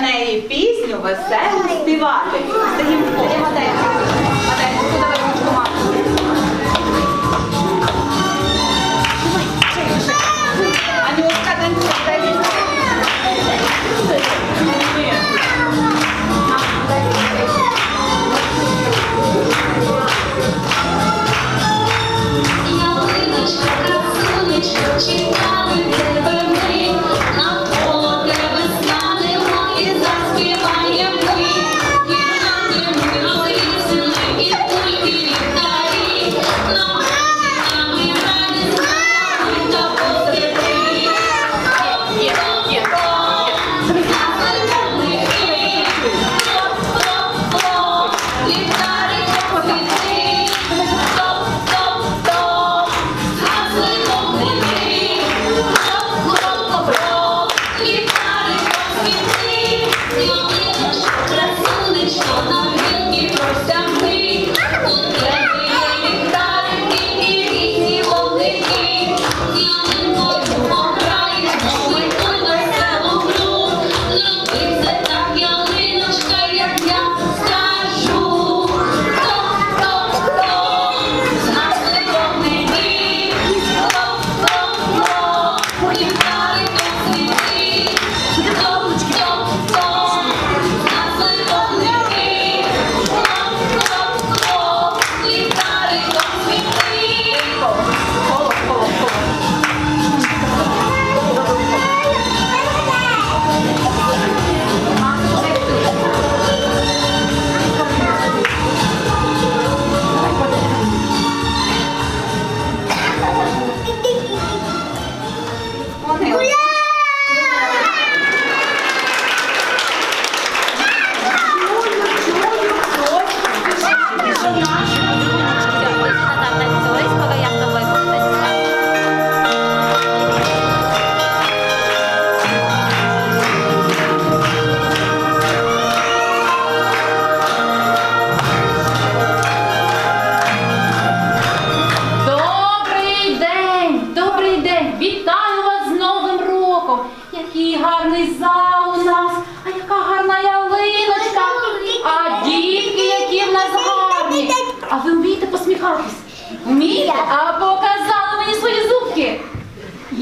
неї пісню веселу співати. Загімко, Матенько, Матенько, подавай. Анюшка, танцюй, дай мені. Я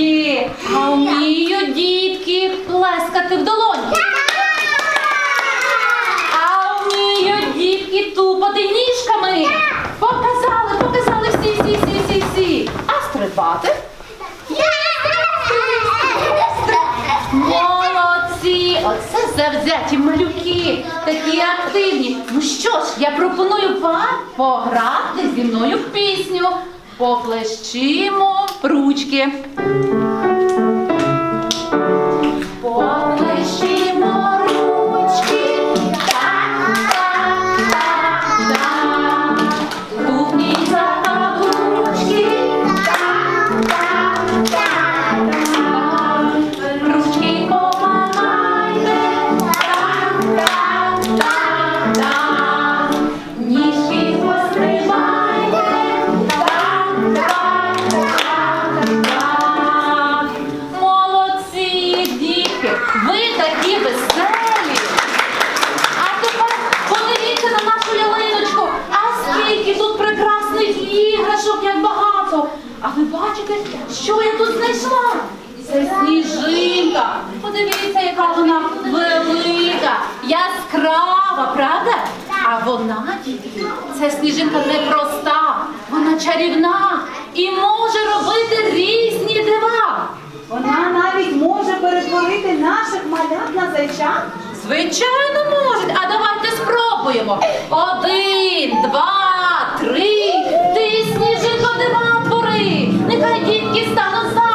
Є, а вміють дітки плескати в долоні. А вміють дітки тупати ніжками. Показали, показали всі, всі, всі, всі, всі. А стрибати? Молодці! Оце завзяті малюки, такі активні. Ну що ж, я пропоную вам пограти зі мною в пісню. Поплещимо ручки. Вона навіть може перетворити наших малят на зайчат. Звичайно, можуть. А давайте спробуємо. Один, два, три. Ти сніжинко дива твори. Нехай дітки стануть зайчиками.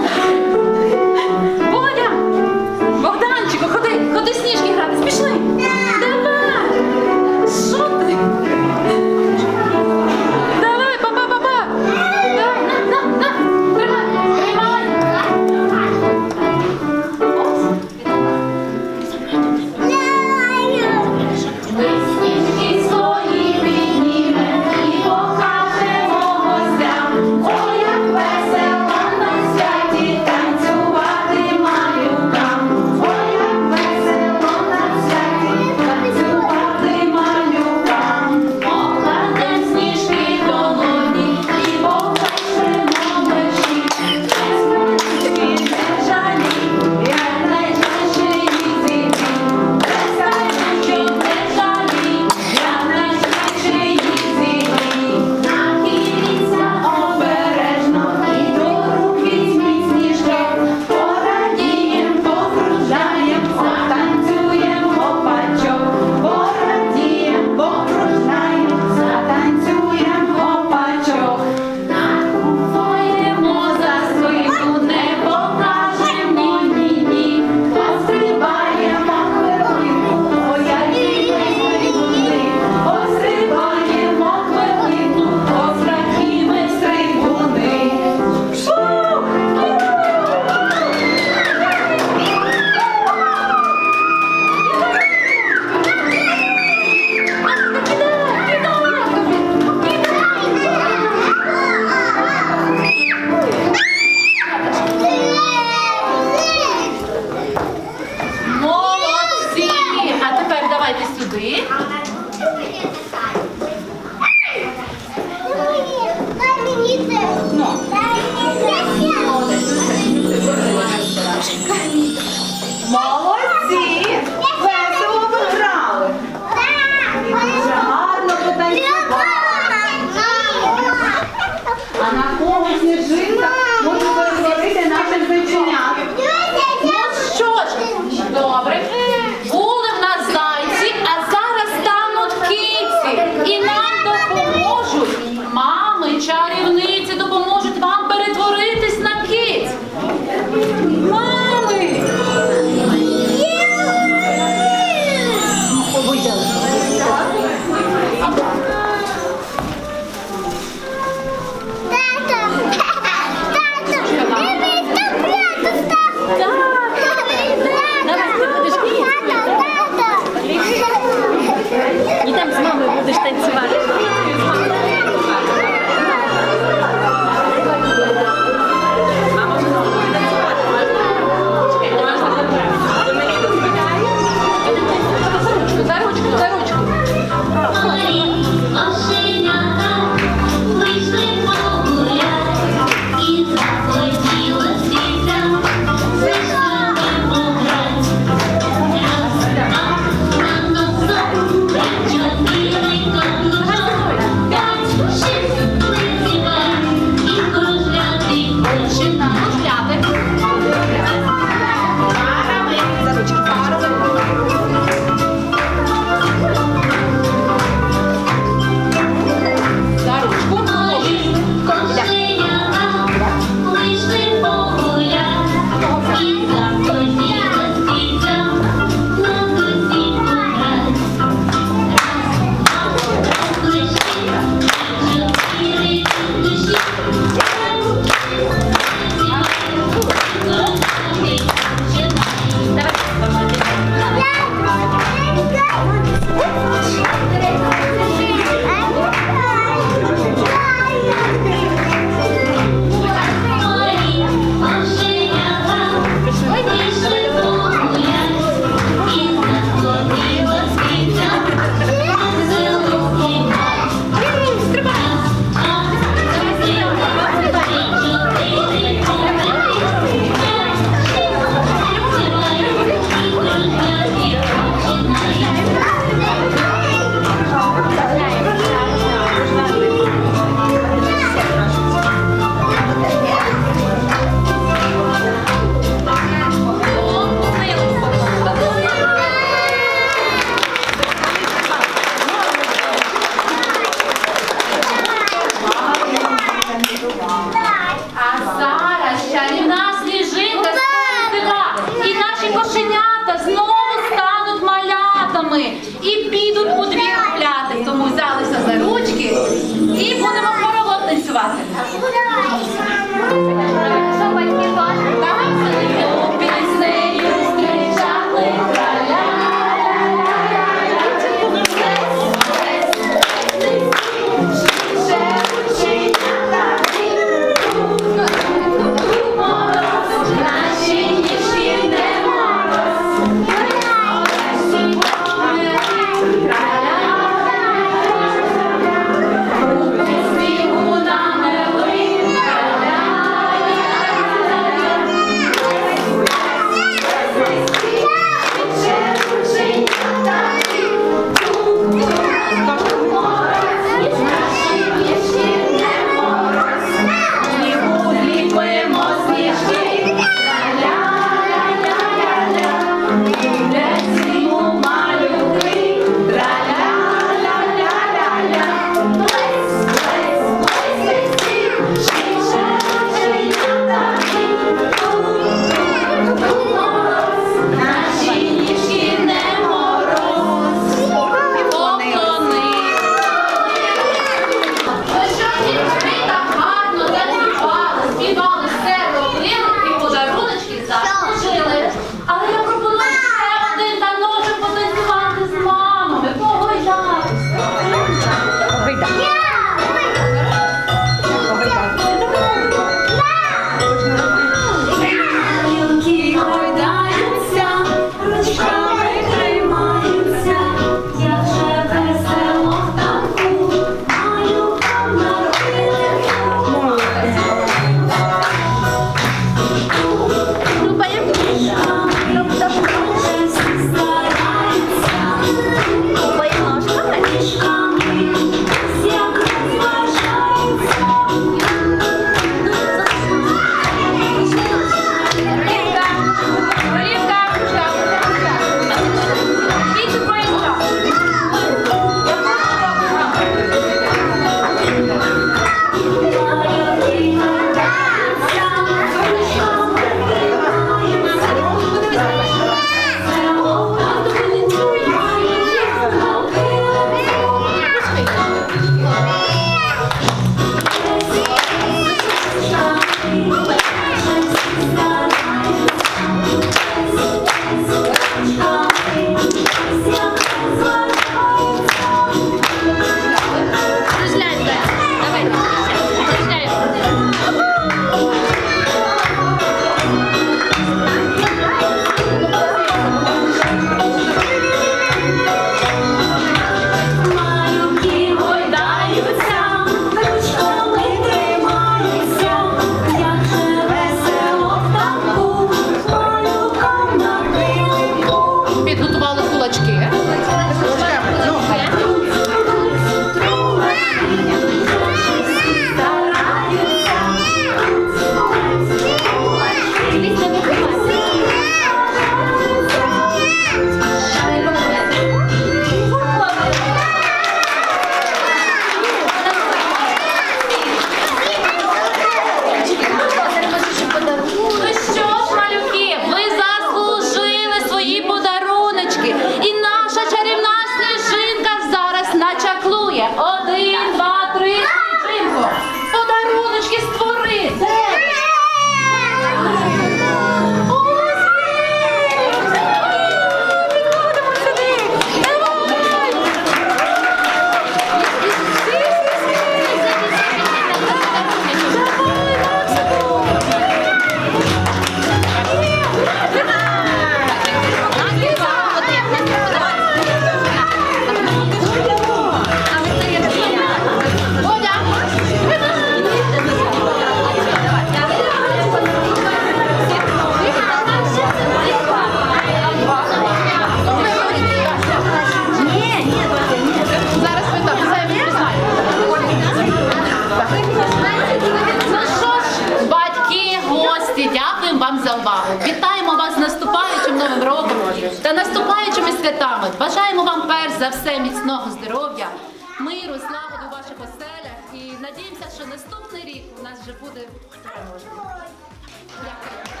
Дякую.